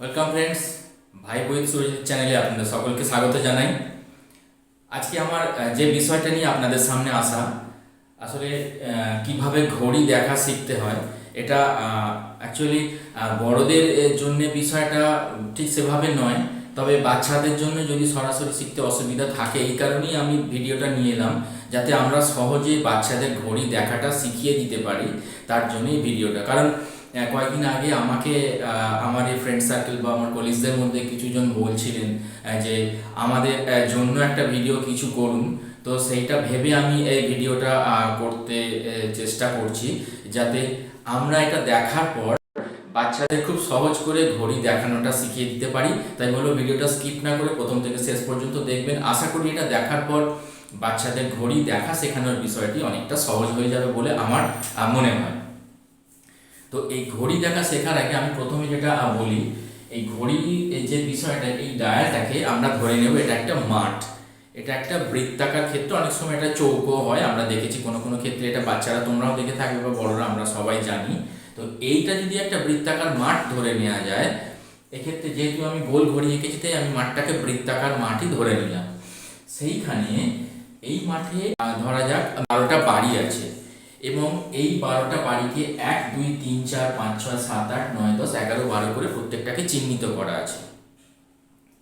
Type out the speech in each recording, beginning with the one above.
Welcome friends ভাই সুরজিৎ চ্যানেলে আপনাদের সকলকে স্বাগত জানাই। আজকে আমার যে বিষয়টা নিয়ে আপনাদের সামনে আসা, আসলে কীভাবে ঘড়ি দেখা শিখতে হয়, এটা অ্যাকচুয়ালি বড়দের জন্য বিষয়টা ঠিক সেভাবে নয়, তবে বাচ্চাদের জন্য যদি সরাসরি শিখতে অসুবিধা থাকে, এই কারণেই আমি ভিডিওটা নিয়ে এলাম, যাতে আমরা সহজে বাচ্চাদের ঘড়ি দেখাটা শিখিয়ে দিতে পারি, তার জন্যই ভিডিওটা। কারণ কয়েকদিন আগে আমাকে আমার এই ফ্রেন্ড সার্কেল বা আমার কলিগসদের মধ্যে কিছুজন বলছিলেন যে আমাদের জন্য একটা ভিডিও কিছু করুন। তো সেইটা ভেবে আমি এই ভিডিওটা করতে চেষ্টা করছি। যাতে আমরা এটা দেখার পর বাচ্চাদের খুব সহজ করে ঘড়ি দেখানোটা শিখিয়ে দিতে পারি। তাই বলব ভিডিওটা স্কিপ না করে প্রথম থেকে শেষ পর্যন্ত দেখবেন। আশা করি এটা দেখার পর বাচ্চাদের ঘড়ি দেখা শেখানোর বিষয়টি অনেকটা সহজ হয়ে যাবে বলে আমার মনে হয়। তো এই ঘড়ি দেখা শেখার আগে আমি প্রথমে যেটা বলি, এই ঘড়ি যে বিষয়টা, এই ডায়ালটাকে আমরা ধরে নেব, এটা একটা মাঠ। এটা একটা বৃত্তাকার ক্ষেত্রে, অনেক সময় এটা চৌকো হয়, আমরা দেখেছি কোনো কোনো ক্ষেত্রে এটা বাচ্চারা, তোমরাও দেখে থাকবে বা বড়রা, আমরা সবাই জানি। তো এইটা যদি একটা বৃত্তাকার মাঠ ধরে নেওয়া যায়, এক্ষেত্রে যেহেতু আমি গোল ঘড়ি এঁকেছি, তাই আমি মাঠটাকে বৃত্তাকার মাঠই ধরে নিলাম। সেইখানে এই মাঠে ধরা যাক, বারোটা বাড়ি আছে। এবং এই বারোটা বাড়িকে এক, দুই, তিন, চার, পাঁচ, ছয়, সাত, আট, নয়, দশ, এগারো, বারো করে প্রত্যেকটাকে চিহ্নিত করা আছে।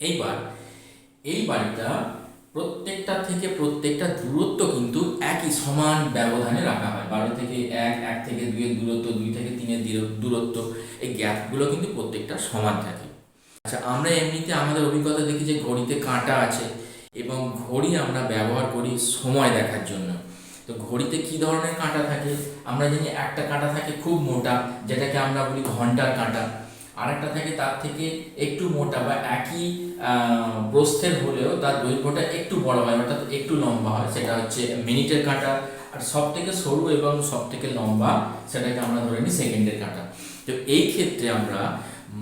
এইবার এই বাড়িটা প্রত্যেকটা থেকে প্রত্যেকটা দূরত্ব কিন্তু একই সমান ব্যবধানে রাখা হয়। বারো থেকে এক এক থেকে দুইয়ের দূরত্ব, দুই থেকে তিনের দূর- দূরত্ব, এই গ্যাপগুলো কিন্তু প্রত্যেকটা সমান থাকে। আচ্ছা আমরা এমনিতে আমাদের অভিজ্ঞতা দেখি যে ঘড়িতে কাঁটা আছে এবং ঘড়ি আমরা ব্যবহার করি সময় দেখার জন্য। তো ঘড়িতে কি ধরনের কাঁটা থাকে? আমরা জানি একটা কাঁটা থাকে খুব মোটা, যেটাকে আমরা বলি ঘণ্টার কাঁটা। আরেকটা থাকে তার থেকে একটু মোটা বা একই প্রস্থের হলেও তার দৈর্ঘ্যটা একটু বড় হয়, অর্থাৎ একটু লম্বা হয়। সেটা হচ্ছে মিনিটের কাঁটা। আর সব থেকে সরু এবং সব থেকে লম্বা সেটাকে আমরা ধরে নিই সেকেন্ডের কাঁটা। তো এই ক্ষেত্রে আমরা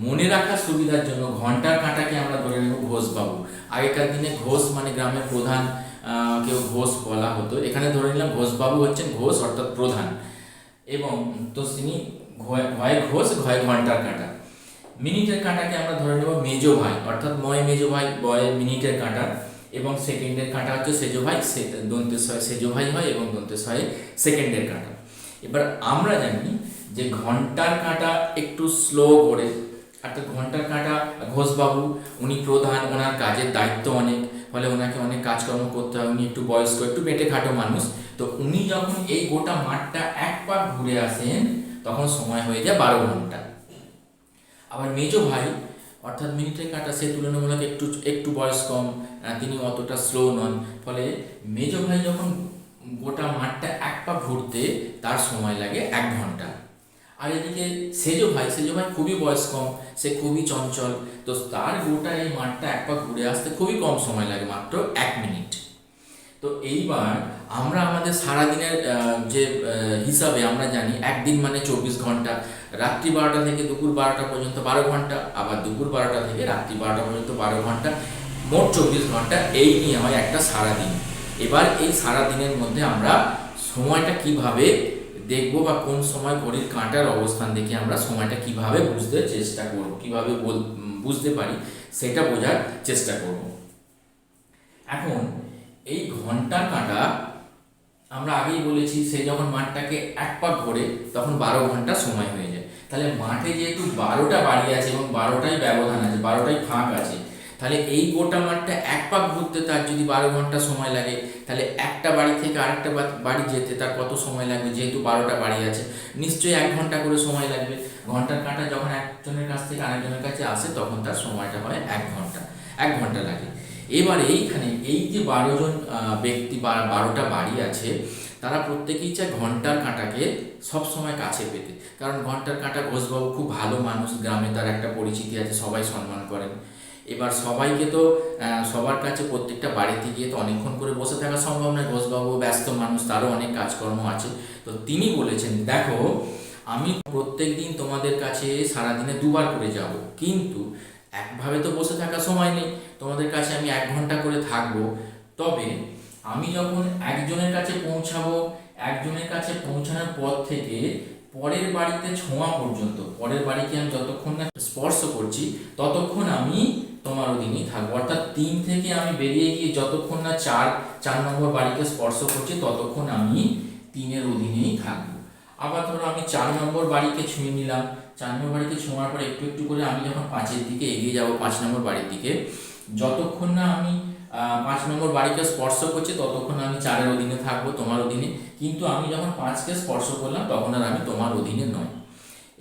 মনে রাখার সুবিধার জন্য ঘণ্টার কাঁটাকে আমরা ধরে নেব ঘোষ ঘোষবাবু আগেকার দিনে ঘোষ মানে গ্রামের প্রধান। কেউ ঘোষ বলা হতো। এখানে ধরে নিলাম ঘোষবাবু হচ্ছেন ঘোষ, অর্থাৎ প্রধান। এবং তো তিনি ঘয় ঘোষ, ঘয় ঘণ্টার কাঁটা। মিনিটের কাঁটাকে আমরা ধরে নেব মেজো ভাই, অর্থাৎ ময় মেজো ভাই, বয় মিনিটের কাঁটা। এবং সেকেন্ডের কাঁটা হচ্ছে সেজো ভাই, সে দন্তেশ্বয় সেজো ভাই হয় এবং দন্তেশ্বয়ে সেকেন্ডের কাঁটা। এবার আমরা জানি যে ঘণ্টার কাঁটা একটু স্লো করে, অর্থাৎ ঘণ্টার কাঁটা, ঘোষবাবু, উনি প্রধান, ওনার কাজের দায়িত্ব অনেক। ফলে ওনাকে অনেক কাজকর্ম করতে হয়, উনি একটু বয়স্ক, একটু পেটে খাটো মানুষ। তো উনি যখন এই গোটা মাঠটা এক পাক ঘুরে আসেন, তখন সময় হয়ে যায় বারো ঘণ্টা। আবার মেজো ভাই, অর্থাৎ মিনিটের কাঁটা, সে তুলনামূলক একটু একটু বয়স কম তিনি অতটা স্লো নন। ফলে মেজো ভাই যখন গোটা মাঠটা এক পা ঘুরতে, তার সময় লাগে এক ঘণ্টা। আর এদিকে সেজো ভাই সেজো ভাই খুবই বয়স কম, সে খুবই চঞ্চল। তো তার গোটা এই মাঠটা একবার ঘুরে আসতে খুবই কম সময় লাগে, মাত্র এক মিনিট। তো এইবার আমরা আমাদের সারাদিনের যে হিসাবে আমরা জানি, একদিন মানে চব্বিশ ঘণ্টা। রাত্রি বারোটা থেকে দুপুর বারোটা পর্যন্ত বারো ঘণ্টা, আবার দুপুর বারোটা থেকে রাত্রি বারোটা পর্যন্ত বারো ঘণ্টা। মোট চব্বিশ ঘণ্টা, এই নিয়ে হয় একটা সারাদিন। এবার এই সারাদিনের মধ্যে আমরা সময়টা কীভাবে দেখব বা কোন সময় ঘড়ির কাঁটার অবস্থান দেখে আমরা সময়টা কীভাবে বুঝতে চেষ্টা করব, কীভাবে বুঝতে পারি, সেটা বোঝার চেষ্টা করব। এখন, এই ঘণ্টার কাঁটা আমরা আগেই বলেছি, সে যখন মাঠটাকে এক পাক ঘোরে, তখন বারো ঘণ্টা সময় হয়ে যায়। তাহলে মাঠে যেহেতু বারোটা বাড়ি আছে এবং বারোটাই ব্যবধান আছে, বারোটাই ফাঁক আছে তাহলে এই গোটা মাঠটা এক পাক ঘুরতে তার যদি বারো ঘণ্টা সময় লাগে, তাহলে একটা বাড়ি থেকে আরেকটা বাড়ি যেতে তার কত সময় লাগবে? যেহেতু বারোটা বাড়ি আছে, নিশ্চয়ই এক ঘণ্টা করে সময় লাগবে। ঘণ্টার কাঁটা যখন একজনের কাছ থেকে আরেকজনের কাছে আসে, তখন তার সময়টা হয় এক ঘণ্টা এক ঘণ্টা লাগে। এবার এইখানে এই যে বারো জন ব্যক্তি বা বারোটা বাড়ি আছে, তারা প্রত্যেকেই চায় ঘণ্টার কাঁটাকে সবসময় কাছে পেতে। কারণ ঘণ্টার কাঁটা ঘোষবাবু খুব ভালো মানুষ, গ্রামে তার একটা পরিচিতি আছে, সবাই সম্মান করেন। এবার সবাইকে তো সবার কাছে প্রত্যেকটা বাড়িতে গিয়ে তো অনেকক্ষণ করে বসে থাকা সম্ভব নয়। ঘোষবাবু ব্যস্ত মানুষ, তারও অনেক কাজকর্ম আছে। তো তিনি বলেছেন, দেখো, আমি প্রত্যেক দিন তোমাদের কাছে সারাদিনে দুবার করে যাব। কিন্তু একভাবে তো বসে থাকার সময় নেই। তোমাদের কাছে আমি এক ঘণ্টা করে থাকব। তবে আমি যখন একজনের কাছে পৌঁছাবো, একজনের কাছে পৌঁছানোর পর থেকে পরের বাড়িতে ছোঁয়া পর্যন্ত, পরের বাড়িকে আমি যতক্ষণ না স্পর্শ করছি, ততক্ষণ আমি তোমার অধীনেই থাকব। অর্থাৎ তিন থেকে আমি বেরিয়ে গিয়ে যতক্ষণ না চার চার নম্বর বাড়িকে স্পর্শ করছি, ততক্ষণ আমি তিনের অধীনেই থাকব। আবার ধরো আমি চার নম্বর বাড়িকে ছুঁয়ে নিলাম, চার নম্বর বাড়িকে ছোঁয়ার পর একটু একটু করে আমি যখন পাঁচের দিকে এগিয়ে যাব, পাঁচ নম্বর বাড়ির দিকে, যতক্ষণ না আমি পাঁচ নম্বর বাড়িকে স্পর্শ করছি, ততক্ষণ আমি চারের অধীনে থাকব তোমার অধীনে। কিন্তু আমি যখন পাঁচকে স্পর্শ করলাম, তখন আর আমি তোমার অধীনে নয়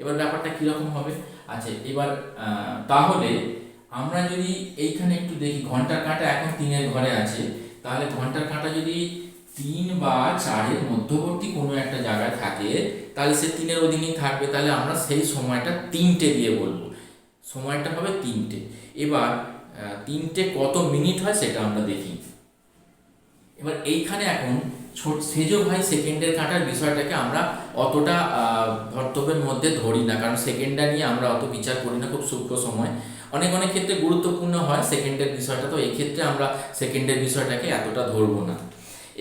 এবার ব্যাপারটা কীরকম হবে? আচ্ছা এবার তাহলে আমরা যদি এইখানে একটু দেখি, ঘণ্টার কাঁটা এখন তিনের ঘরে আছে। তাহলে ঘণ্টার কাঁটা যদি তিন বা চারের মধ্যবর্তী কোনো একটা জায়গায় থাকে, তাহলে সে তিনের অধীনেই থাকবে। তাহলে আমরা সেই সময়টা তিনটে দিয়ে বলব। সময়টা হবে তিনটে। এবার তিনটে কত মিনিট হয় সেটা আমরা দেখি। এবার এইখানে এখন সেজো ভাই সেকেন্ডের কাটার বিষয়টাকে আমরা অতটা ধর্তব্যের মধ্যে ধরি না, কারণ সেকেন্ডটা নিয়ে আমরা অত বিচার করি না, খুব সূক্ষ্ম সময়। অনেক অনেক ক্ষেত্রে গুরুত্বপূর্ণ হয় সেকেন্ডের বিষয়টা, তো এই ক্ষেত্রে আমরা সেকেন্ডের বিষয়টাকে এতটা ধরবো না।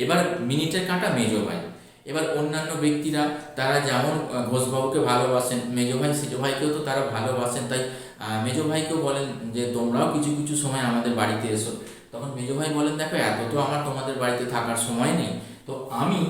এবার মিনিটের কাঁটা মেজো ভাই। এবার অন্যান্য ব্যক্তিরা, তারা যেমন ঘোষবাবুকে ভালোবাসেন, মেজো ভাই, সেজো ভাইকেও তো তারা ভালোবাসেন, তাই মেজো ভাইকেও বলেন যে, তোমরাও কিছু কিছু সময় আমাদের বাড়িতে এসো। তখন মেজো ভাই বলেন, দেখো, এত তো আমার তোমাদের বাড়িতে থাকার সময় নেই। তো আমি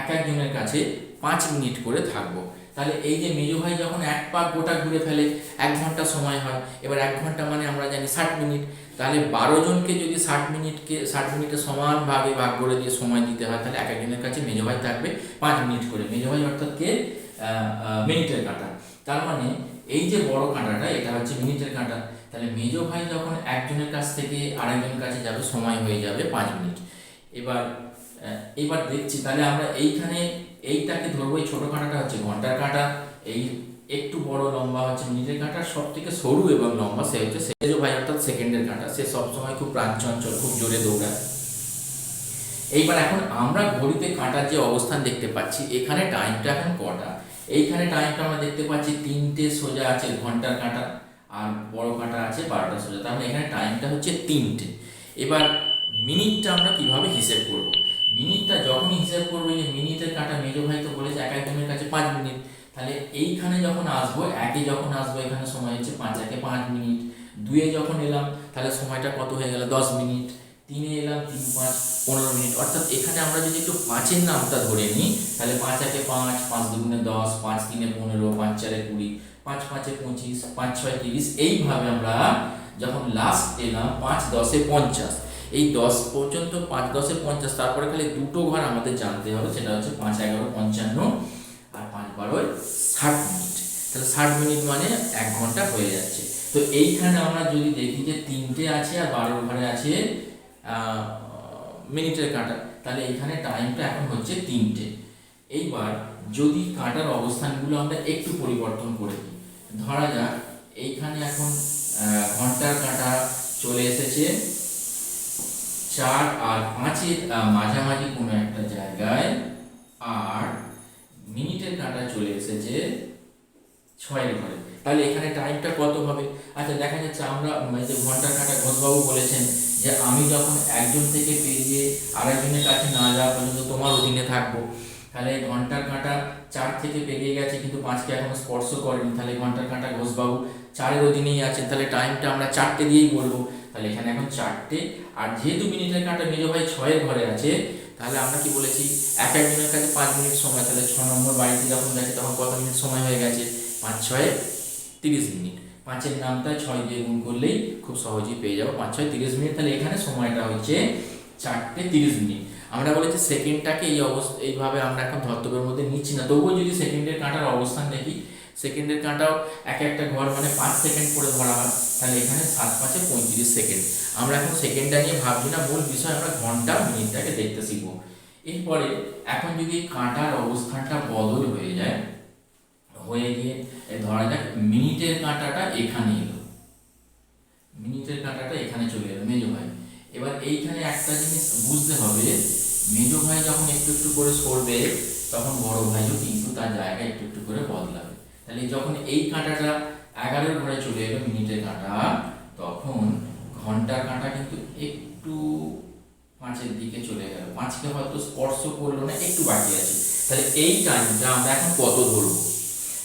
এক একজনের কাছে পাঁচ মিনিট করে থাকব। তাহলে এই যে মেজো ভাই যখন এক পাক গোটা ঘুরে ফেলে, এক ঘণ্টা সময় হয়, এবার এক ঘণ্টা মানে আমরা জানি ষাট মিনিট। তাহলে বারো জনকে যদি ষাট মিনিটকে, ষাট মিনিটে সমানভাবে ভাগ করে দিয়ে সময় দিতে হয়, তাহলে এক একজনের কাছে মেজো ভাই থাকবে পাঁচ মিনিট করে। মেজো ভাই অর্থাৎ কে? মিনিটের কাটা। তার মানে এই যে বড় কাঁটাটা, এটা হচ্ছে মিনিটের কাঁটা, তাহলে মেজো ভাই যখন একজনের কাছ থেকে আরেকজনের কাছে যাবে, সময় হয়ে যাবে পাঁচ মিনিট। এবার এবার দেখছি, তাহলে আমরা এইখানে এইটাকে ধরবো, এই ছোটো কাঁটাটা হচ্ছে ঘণ্টার কাঁটা, এই একটু বড় লম্বা হচ্ছে মিনিটের কাঁটা সব থেকে সরু এবং লম্বা সে হচ্ছে সেজো ভাই, অর্থাৎ সেকেন্ডের কাঁটা। সে সবসময় খুব প্রাণচঞ্চল খুব জোরে দৌড়ায়। এইবার এখন আমরা ঘড়িতে কাঁটার যে অবস্থান দেখতে পাচ্ছি, এখানে টাইমটা এখন কটা? এইখানে টাইমটা আমরা দেখতে পাচ্ছি তিনটে সোজা আছে, ঘণ্টার কাঁটা আর বড় কাঁটা আছে বারোটা সোজা। তার মানে এখানে টাইমটা হচ্ছে তিনটে। এবার মিনিটটা আমরা কীভাবে হিসেব করব? মিনিটটা যখনই হিসেব করব যে মিনিটের কাঁটা মেজো ভাই তো বলেছে এক একজনের কাছে পাঁচ মিনিট তাহলে এইখানে যখন আসব, একে যখন আসব, এখানে সময় হচ্ছে পাঁচ, একে পাঁচ মিনিট দুয়ে যখন এলাম, তাহলে সময়টা কত হয়ে গেল? দশ মিনিট তিনে এলাম, তিন পাঁচ, পনেরো মিনিট। অর্থাৎ এখানে আমরা যদি একটু পাঁচের নামটা ধরে নিই, তাহলে পাঁচ একে পাঁচ পাঁচ দুগুণে দশ, পাঁচ তিনে পনেরো, পাঁচ চারে কুড়ি, পাঁচ পাঁচে পঁচিশ, পাঁচ ছয় তিরিশ। এইভাবে আমরা যখন লাস্ট এলাম, পাঁচ দশে পঞ্চাশ। এই দশ পর্যন্ত পাঁচ দশে পঞ্চাশ, তারপরে খালি দুটো ঘর আমাদের জানতে হবে, সেটা হচ্ছে পাঁচ, এগারো, পঞ্চান্ন আর পাঁচ বারোয় ষাট মিনিট। তাহলে ষাট মিনিট মানে এক ঘণ্টা হয়ে যাচ্ছে। তো এইখানে আমরা যদি দেখি যে তিনটে আছে আর বারো ঘরে আছে মিনিটের কাঁটা তাহলে এখানে টাইমটা এখন হচ্ছে তিনটে। এইবার যদি কাঁটার অবস্থানগুলো আমরা একটু পরিবর্তন করে দিই ধরা যাক এইখানে এখন ঘণ্টার কাঁটা চলে এসেছে। চার আর পাঁচের মাঝামাঝি কোনো একটা জায়গায় আর মিনিটের কাঁটা চলে এসেছে ছয়ের ঘরে। তাহলে এখানে টাইমটা কত হবে? আচ্ছা দেখা যাচ্ছে আমরা যে ঘণ্টার কাঁটা ঘোষবাবু বলেছেন যে আমি যখন একজন থেকে পেরিয়ে আরেকজনের কাছে না যাওয়া পর্যন্ত তোমার অধীনে থাকব, তাহলে ঘণ্টার কাঁটা চার থেকে পেরিয়ে গেছে কিন্তু পাঁচকে এখনও স্পর্শ করেনি। তাহলে ঘণ্টার কাঁটা ঘোষবাবু চারের অধীনেই আছেন তাহলে টাইমটা আমরা চারটে দিয়েই বলব। তাহলে এখানে এখন চারটে, আর যেহেতু মিনিটের কাঁটা মেজো ভাই ছয়ের ঘরে আছে, তাহলে আমরা কি বলেছি, এক একজনের কাছে পাঁচ মিনিট সময়, তাহলে ছ নম্বর বাড়িতে যখন গেছে তখন কত মিনিট সময় হয়ে গেছে? পাঁচ, ছয়ে, তিরিশ মিনিট। পাঁচের নামটা ছয় দিয়ে গুণ করলেই খুব সহজেই পেয়ে যাব। পাঁচ, ছয়, তিরিশ মিনিট, তাহলে এখানে সময়টা হচ্ছে চারটে তিরিশ মিনিট। আমরা বলেছি সেকেন্ডটাকে এই অবস্থা এইভাবে আমরা এখন ধর্তব্যের মধ্যে নিচ্ছি না। তবুও যদি সেকেন্ডের কাঁটার অবস্থান দেখি, সেকেন্ডের কাঁটাও এক একটা ঘর মানে পাঁচ সেকেন্ড করে ধরা হয়, তাহলে এখানে সাত, পাঁচে পঁয়ত্রিশ সেকেন্ড। আমরা এখন সেকেন্ডটা নিয়ে ভাবছি না, মূল বিষয় আমরা ঘণ্টা মিনিটটাকে দেখতে শিখব। এরপরে এখন যদি কাঁটার অবস্থানটা বদল হয়ে যায় হয়ে গিয়ে ধরা যাক, মিনিটের কাঁটাটা এখানে এলো। মিনিটের কাঁটাটা এখানে চলে এলো, মেজো ভাই। এবার এইখানে একটা জিনিস বুঝতে হবে, মেজো ভাই যখন একটু একটু করে সরবে, তখন বড় ভাইও কিন্তু তার জায়গা একটু একটু করে বদলাবে। তাহলে যখন এই কাঁটাটা এগারোর ঘরে চলে এলো, মিনিটের কাঁটা, তখন ঘণ্টার কাঁটা কিন্তু একটু পাঁচের দিকে চলে গেল। পাঁচকে হয়তো স্পর্শ করল না, একটু বাকি আছে। তাহলে এই টাইমটা আমরা এখন কত ধরবো?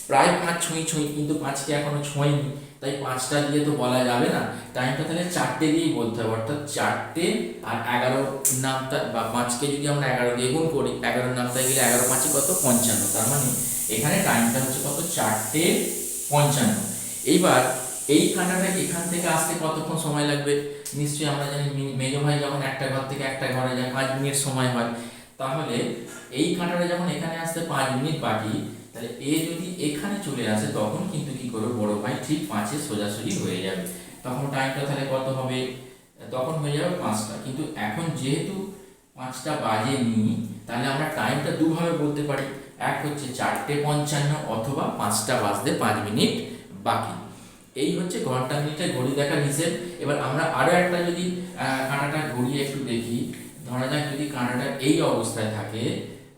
প্রায় পাঁচ ছুঁই ছুঁই, কিন্তু পাঁচকে এখনও ছোঁয়নি তাই পাঁচটা দিয়ে তো বলা যাবে না। টাইমটা তাহলে চারটে দিয়েই বলতে হবে, অর্থাৎ চারটে আর এগারো নামটা বা পাঁচকে যদি আমরা এগারো দিয়ে গুণ করি, এগারোর নামটা গেলে এগারো পাঁচে কত? পঞ্চান্ন। তার মানে এখানে টাইমটা হচ্ছে কত? চারটে পঞ্চান্ন। এইবার এই কাঁটাটা এখান থেকে আসতে কতক্ষণ সময় লাগবে? নিশ্চয়ই আমরা জানি মেজো ভাই যখন একটা ঘর থেকে একটা ঘরে যায়, পাঁচ মিনিট সময় হয়। তাহলে এই কাঁটাটা যখন এখানে আসতে পাঁচ মিনিট বাকি তাহলে এ যদি এখানে চলে আসে, তখন কিন্তু কি করবে? বড় ভাই ঠিক পাঁচে সোজাসুজি হয়ে যাবে। তখন টাইমটা তাহলে কত হবে? তখন হয়ে যাবে পাঁচটা। কিন্তু এখন যেহেতু পাঁচটা বাজেনি, তাহলে আমরা টাইমটা দুভাবে বলতে পারি। এক হচ্ছে চারটে পঞ্চান্ন অথবা পাঁচটা বাজতে পাঁচ মিনিট বাকি। এই হচ্ছে ঘণ্টা মিনিটের ঘড়ি দেখার হিসেব। এবার আমরা আরও একটা যদি কাঁটাটা ঘুরিয়ে একটু দেখি। ধরা যাক যদি কাঁটাটা এই অবস্থায় থাকে।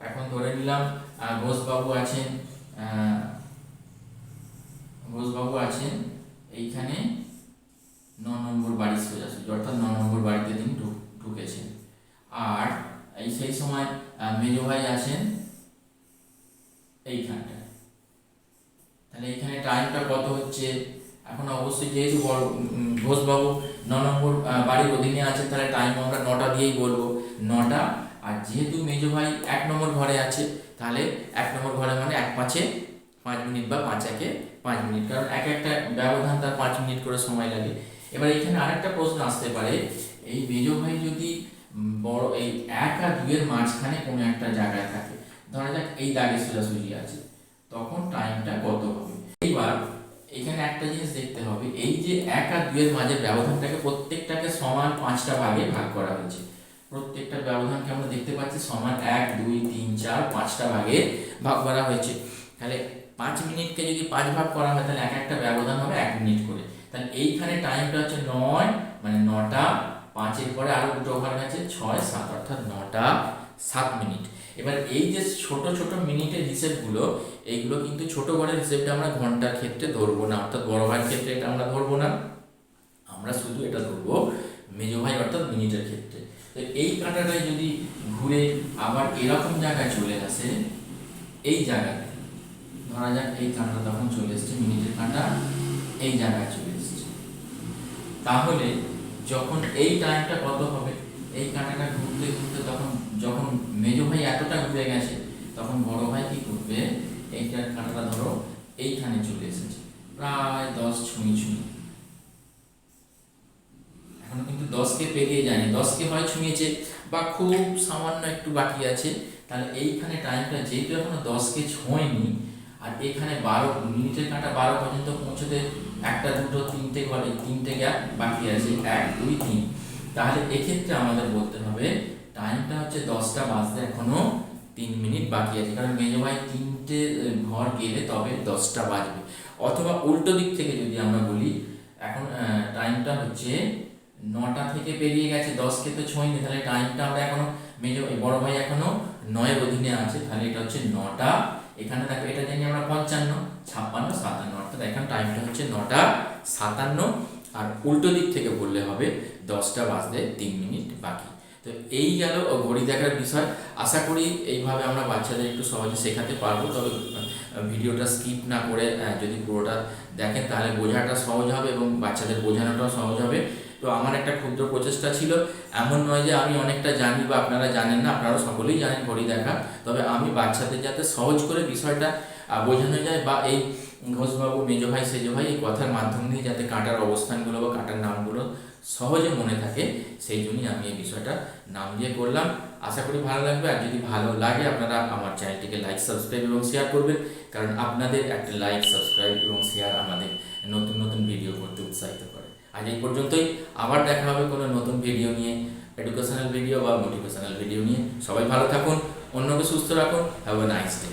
এখন ধরে নিলাম ঘোষবাবু আছেন। ঘোষবাবু আছেন, এইখানে ন নম্বর বাড়ি সোজাসুজি অর্থাৎ ন নম্বর বাড়িতে তিনি ঢুক- ঢুকেছেন। আর এই সেই সময় মেজো ভাই আছেন, এইখানটায়। তাহলে এখানে টাইমটা কত হচ্ছে? এখন অবশ্যই যেহেতু বড় ঘোষবাবু ন নম্বর বাড়ির অধীনে আছে তাহলে টাইম আমরা নটা দিয়েই বলব। নটা, আর যেহেতু মেজো ভাই এক নম্বর ঘরে আছে তাহলে এক নম্বর ঘরে মানে এক পাঁচে পাঁচ মিনিট বা পাঁচ একে পাঁচ মিনিট। কারণ এক একটা ব্যবধান তার পাঁচ মিনিট করে সময় লাগে। এবার এখানে আরেকটা প্রশ্ন আসতে পারে, এই মেজো ভাই যদি বড়, এই এক আর দুইয়ের মাঝখানে কোনো একটা জায়গায় থাকে, ধরা যাক এই দাগে সোজাসুজি আছে, তখন টাইমটা কত হবে? এইবার এখানে একটা জিনিস দেখতে হবে, এই যে এক আর দুইয়ের মাঝে ব্যবধানটাকে প্রত্যেকটাকে সমান পাঁচটা ভাগে ভাগ করা হয়েছে। প্রত্যেকটা ব্যবধানকে আমরা দেখতে পাচ্ছি, সমান এক, দুই, তিন, চার, পাঁচটা ভাগে ভাগ করা হয়েছে। তাহলে পাঁচ মিনিটকে যদি পাঁচ ভাগ করা হয়, তাহলে এক একটা ব্যবধান হবে এক মিনিট করে। তাহলে এইখানে টাইমটা হচ্ছে নয় মানে নটা, পাঁচের পরে আরও দুটো ওভার গেছে ছয়, সাত, অর্থাৎ নটা, সাত মিনিট। এবার এই যে ছোট ছোট মিনিটের হিসেবগুলো, এইগুলো কিন্তু ছোট ঘরের হিসেবটা আমরা ঘণ্টার ক্ষেত্রে ধরবো না, অর্থাৎ বড় ভাইয়ের ক্ষেত্রে এটা আমরা ধরবো না। আমরা শুধু এটা ধরবো, মেজো ভাই অর্থাৎ মিনিটের ক্ষেত্রে। তো এই কাঁটাটাই যদি ঘুরে আবার এরকম জায়গায় চলে আসে, এই জায়গায় ধরা যাক এই কাঁটা তখন চলে এসছে, মিনিটের কাঁটা, এই জায়গায় চলে এসছে। তাহলে যখন এই টাইমটা কত হবে? এই কাঁটাটা ঘুরতে ঘুরতে তখন যখন মেজো ভাই এতটা ঘুরে গেছে, তখন বড় ভাই কি করবে? এইটার কাঁটাটা ধরো, এইখানে চলে এসেছে। প্রায় দশ ছুঁই ছুঁই এখন কিন্তু দশকে পেরিয়ে যায়নি। দশকে হয় ছুঁয়েছে বা খুব সামান্য একটু বাকি আছে, তাহলে এইখানে টাইমটা যেহেতু এখনও দশকে ছোঁয়নি, আর এখানে বারো মিনিটের কাঁটা বারো পর্যন্ত পৌঁছতে একটা, দুটো, তিনটে ঘরে তিনটে গ্যাপ বাকি আছে, এক, দুই, তিন। তাহলে এক্ষেত্রে আমাদের বলতে হবে টাইমটা হচ্ছে দশটা বাজতে এখনও তিন মিনিট বাকি আছে। কারণ মেজো ভাই তিনটে ঘর গেলে তবে দশটা বাজবে। অথবা উল্টো দিক থেকে যদি আমরা বলি, এখন টাইমটা হচ্ছে নটা থেকে পেরিয়ে গেছে, দশকে তো ছয়নি, তাহলে টাইমটা আমরা এখনও মেজো বড় ভাই এখনও নয়ের অধীনে আছে, তাহলে এটা হচ্ছে নটা। এখানে দেখো, এটা জানি আমরা পঞ্চান্ন, ছাপ্পান্ন, সাতান্ন, অর্থাৎ এখন টাইমটা হচ্ছে নটা, সাতান্ন। আর উল্টো দিক থেকে বললে হবে, দশটা বাজতে তিন মিনিট বাকি। তো এই গেল ঘড়ি দেখার বিষয়। আশা করি এইভাবে আমরা বাচ্চাদের একটু সহজে শেখাতে পারব, তবে ভিডিওটা স্কিপ না করে যদি পুরোটা দেখেন, তাহলে বোঝাটা সহজ হবে এবং বাচ্চাদের বোঝানোটাও সহজ হবে। তো আমার একটা ক্ষুদ্র প্রচেষ্টা ছিল। এমন নয় যে আমি অনেকটা জানি বা আপনারা জানেন না আপনারা সকলেই জানেন ঘড়ি দেখা। তবে আমি বাচ্চাদের যাতে সহজ করে বিষয়টা বোঝানো যায় বা এই ঘোষবাবু, মেজো ভাই, সেজো ভাই এই কথার মাধ্যম দিয়ে যাতে কাঁটার অবস্থানগুলো বা কাঁটার নামগুলো সহজে মনে থাকে, সেই জন্যই আমি এই বিষয়টা নাম দিয়ে করলাম। আশা করি ভালো লাগবে। আর যদি ভালো লাগে, আপনারা আমার চ্যানেলটিকে লাইক সাবস্ক্রাইব এবং শেয়ার করবেন। কারণ আপনাদের একটা লাইক সাবস্ক্রাইব এবং শেয়ার আমাদের নতুন নতুন ভিডিও করতে উৎসাহিত করে। আজ এই পর্যন্তই। আবার দেখা হবে কোনো নতুন ভিডিও নিয়ে এডুকেশনাল ভিডিও বা মোটিভেশনাল ভিডিও নিয়ে। সবাই ভালো থাকুন, অন্যকে সুস্থ রাখুন হ্যাভ এ নাইস ডে